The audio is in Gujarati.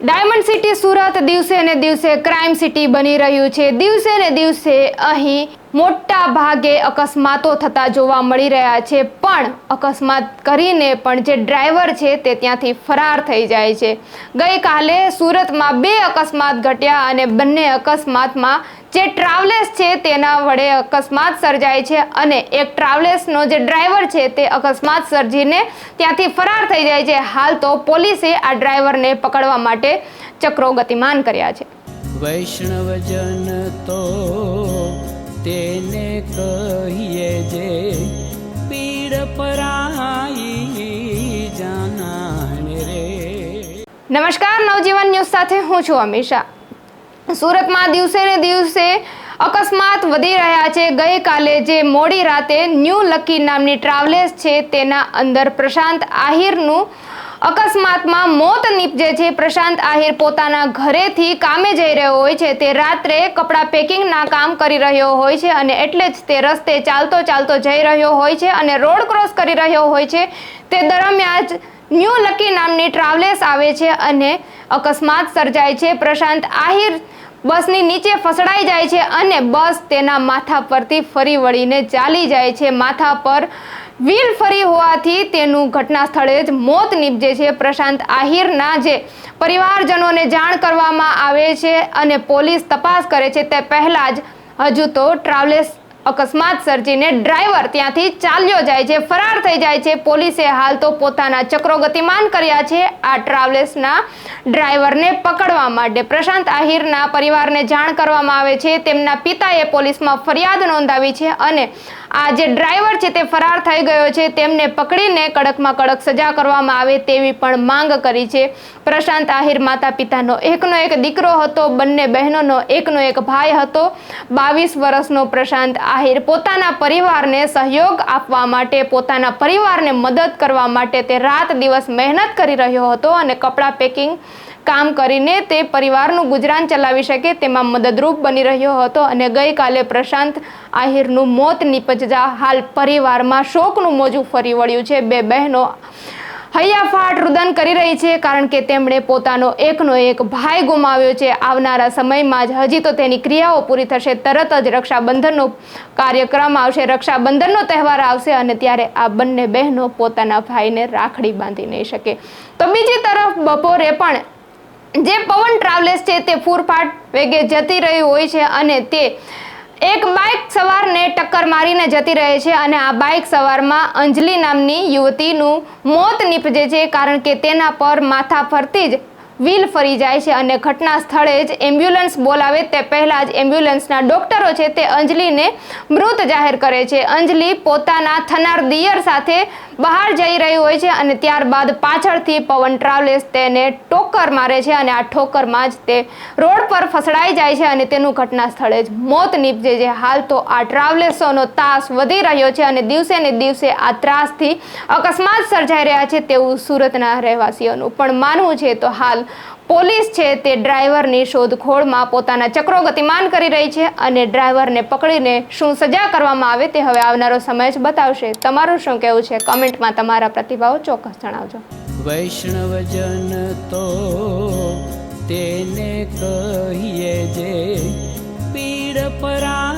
ડાયમંડ સિટી સુરત દિવસે ને દિવસે ક્રાઇમ સિટી બની રહ્યું છે. દિવસે ને દિવસે અહીં મોટા ભાગે અકસ્માતો થતા જોવા મળી રહ્યા છે, પણ અકસ્માત કરીને પણ જે ડ્રાઈવર છે તે ત્યાંથી ફરાર થઈ જાય છે. ગઈકાલે સુરતમાં બે અકસ્માત ઘટ્યા અને બંને અકસ્માતમાં જે ટ્રાવેલર્સ છે તેના વડે અકસ્માત સર્જાય છે અને એક ટ્રાવેલર્સનો જે ડ્રાઈવર છે તે અકસ્માત સર્જીને ત્યાંથી ફરાર થઈ જાય છે. હાલ તો પોલીસે આ ડ્રાઈવરને પકડવા માટે ચક્રો ગતિમાન કર્યા છે. વૈષ્ણવજન તો તેને કહીએ જે પીડ પરાઈ જાનાને રે. નમસ્કાર, નવજીવન ન્યૂઝ સાથે હું છું અમીષા. સુરતમાં દિવસે ને દિવસે અકસ્માત વધી રહ્યા છે. ગઈકાલે જે મોડી રાતે ન્યૂ લકી નામની ટ્રાવેલર્સ છે, તેના અંદર પ્રશાંત આહિરનું અકસ્માતમાં મોત નીપજે છે. પ્રશાંત આહિર પોતાના ઘરેથી કામે જઈ રહ્યો હોય છે. તે રાત્રે કપડાં પેકિંગના કામ કરી રહ્યો હોય છે અને એટલે જ તે રસ્તે ચાલતો ચાલતો જઈ રહ્યો હોય છે અને રોડ ક્રોસ કરી રહ્યો હોય છે. તે દરમિયાન જ ન્યૂ લકી નામની ટ્રાવેલર્સ આવે છે અને અકસ્માત સર્જાય છે. પ્રશાંત આહિર બસની નીચે ફસડાઈ જાય છે અને બસ તેના માથા પરથી ફરી વળીને ચાલી જાય છે. માથા પર વ્હીલ ફરી હોવાથી તેનું ઘટના સ્થળે જ મોત નીપજે છે. પ્રશાંત આહિરના જે પરિવારજનોને જાણ કરવામાં આવે છે અને પોલીસ તપાસ કરે છે તે પહેલાં જ હજુ તો ટ્રાવેલ્સ અકસ્માત સર્જીને ડ્રાઈવર ત્યાંથી ચાલ્યો જાય છે, ફરાર થઈ જાય છે. પોલીસે હાલ તો પોતાના ચક્રો ગતિમાન કર્યા છે. આ ટ્રાવેલ્સના ડ્રાઈવરને પકડવા માટે પ્રશાંત આહિરના પરિવારને જાણ કરવામાં આવે છે. તેમના પિતાએ પોલીસમાં ફરિયાદ નોંધાવી છે અને આ જે ડ્રાઈવર છે તે ફરાર થઈ ગયો છે. તેમને પકડીને કડકમાં કડક સજા કરવામાં આવે તેવી પણ માંગ કરી છે. પ્રશાંત આહિર માતા પિતાનો એકનો એક દીકરો હતો, બંને બહેનોનો એકનો એક ભાઈ હતો. બાવીસ વર્ષનો પ્રશાંત આહિર પોતાના પરિવારને સહયોગ આપવા માટે, પોતાના પરિવારને મદદ કરવા માટે તે રાત દિવસ મહેનત કરી રહ્યો હતો અને કપડાં પેકિંગ કામ કરીને તે પરિવારનું ગુજરાન ચલાવી શકે તેમાં મદદરૂપ બની રહ્યો હતો અને ગઈકાલે પ્રશાંત આહિરનું મોત નીપજતા હાલ પરિવારમાં શોકનું મોજું ફરી વળ્યું છે. બે બહેનો હૈયાફાટ રુદન કરી રહી છે કારણ કે તેમણે પોતાનો એકનો એક ભાઈ ગુમાવ્યો છે. આવનારા સમયમાં જ હજી તો તેની ક્રિયાઓ પૂરી થશે. તરત જ રક્ષાબંધનનો કાર્યક્રમ આવશે. રક્ષાબંધનનો તહેવાર આવશે અને ત્યારે આ બંને બહેનો પોતાના ભાઈને રાખડી બાંધી નહીં શકે. તો બીજી તરફ બપોરે પણ જે પવન ટ્રાવેલ્સ છે તે ફૂરફાટ વેગે જતી રહી હોય છે અને તે એક બાઇક સવારને ટક્કર મારીને જતી રહે છે અને આ બાઇક સવારમાં અંજલિ નામની યુવતીનું મોત નીપજે છે કારણ કે તેના પર માથા ફરતી જ વ્હીલ ફરી જાય છે અને ઘટના સ્થળે જ એમ્બ્યુલન્સ બોલાવે તે પહેલાં જ એમ્બ્યુલન્સના ડોક્ટરો છે તે અંજલિને મૃત જાહેર કરે છે. અંજલિ પોતાના થનાર દિયર સાથે બહાર જઈ રહી હોય છે અને ત્યારબાદ પાછળથી પવન ટ્રાવેલ્સ તેને ઠોકર મારે છે અને આ ઠોકરમાં જ તે રોડ પર ફસડાઈ જાય છે અને તેનું ઘટના સ્થળે જ મોત નીપજે છે. હાલ તો આ ટ્રાવેલ્સોનો તાસ વધી રહ્યો છે અને દિવસે ને દિવસે આ ત્રાસથી અકસ્માત સર્જાઈ રહ્યા છે તેવું સુરતના રહેવાસીઓનું પણ માનવું છે. તો હાલ પોલીસ છે તે ડ્રાઈવરની શોધખોળમાં પોતાના ચક્રો ગતિમાન કરી રહી છે અને ડ્રાઈવરને પકડીને શું સજા કરવામાં આવે તે હવે આવનારો સમય જ બતાવશે. તમારું શું કહેવું છે? કમેન્ટમાં તમારા પ્રતિભાવો ચોક્કસ જણાવજો. વૈષ્ણવજન તો તેને કહીએ જે પીડ પરાઈ